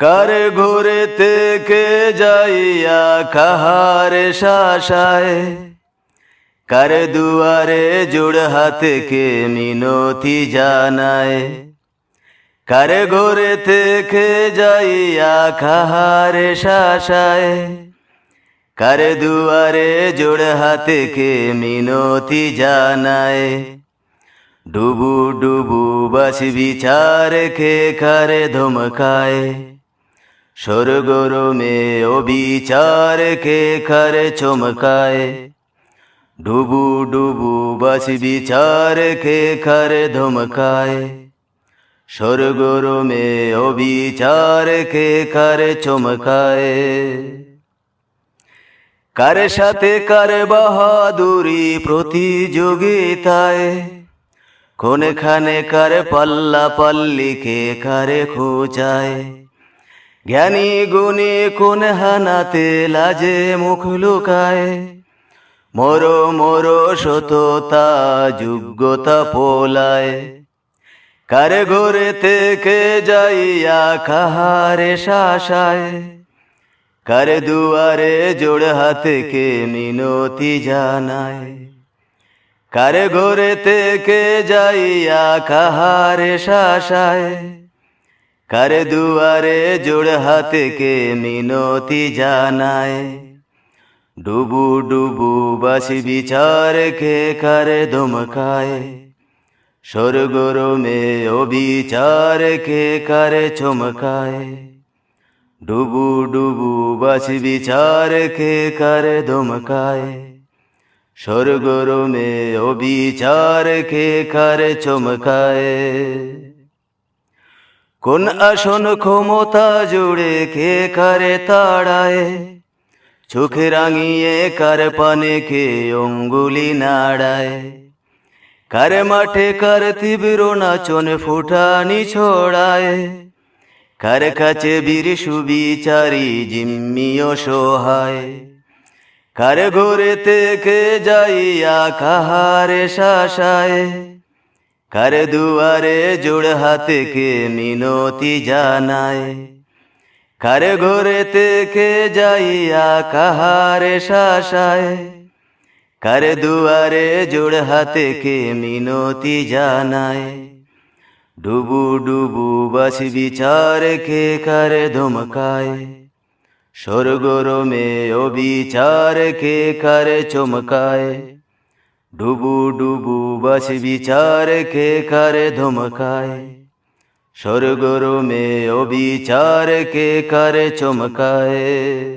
কার ঘুরে থেকে যাইয়া কাহারে শাসায় কার দুয়ারে জোড় হাতকে মিনতি জানায় কার ঘরে থেকে যাইয়া কাহারে শাসায় কার দুয়ারে জোড় হাতকে মিনতি জানায় ডুবু ডুবু বাস বিচার খে খারে ধমকায় স্বর্গরমে অবিচার খে খারে চমকায়? ডুবু ডুবু বাস বিচার খে খারে ধমকায়? স্বর্গরমে অবিচার খে খারে চমকায়? কার সাথে কার বাহাদুরি প্রতিযোগিতায়? কোনখানে কার পাল্লা পাল্লি কে কারে খোঁজায় জ্ঞানী গুণী কোন হানাতে লাজে মুখ লুকায়। মোর মোর সততা, যোগ্যতা পোলায়। কার ঘরে থেকে যাইয়া কাহারে শাসায়। কার দুয়ারে জোড় হাতকে মিনতি জানায়। কার ঘরে থেকে যাইয়া কাহারে শাসায়। কার দুয়ারে জোড় হাতকে মিনতি জানায় ডুবু ডুবু বাসি বিচার খে কারে ধমকায় স্বর্গরমে অবিচার খে কারে চমকায় ডুবু ডুবু বাসি বিচার খে কারে ধমকায় স্বর্গরমে অবিচার খে কারে চমকায় কোন আসন ক্ষমতা জুড়ে কে কারে তাড়ায়? চোখে রাঙিয়ে কার পানে কে অঙ্গুলি নাড়ায়? কার মাঠে কার তীব্র নাচন ফুটানি ছড়ায়? কার কাছে বীর সুবিচারী জিম্মিও সহায়? কার ঘরে থেকে যাইয়া কাহারে শাসায়? কার দুয়ারে জোড় হাতকে মিনতি জানায় কার ঘরে থেকে যাইয়া কাহারে শাসায় কার দুয়ারে জোড় হাতকে মিনতি জানায় ডুবু ডুবু বাস বিচার খে কার ধমকায় স্বর্গরমে অবিচার খে কার চমকায় ডুবু ডুবু বাস বিচার খে কার ধমকায়? স্বর্গরমে অবিচার কে কারে চমকায়?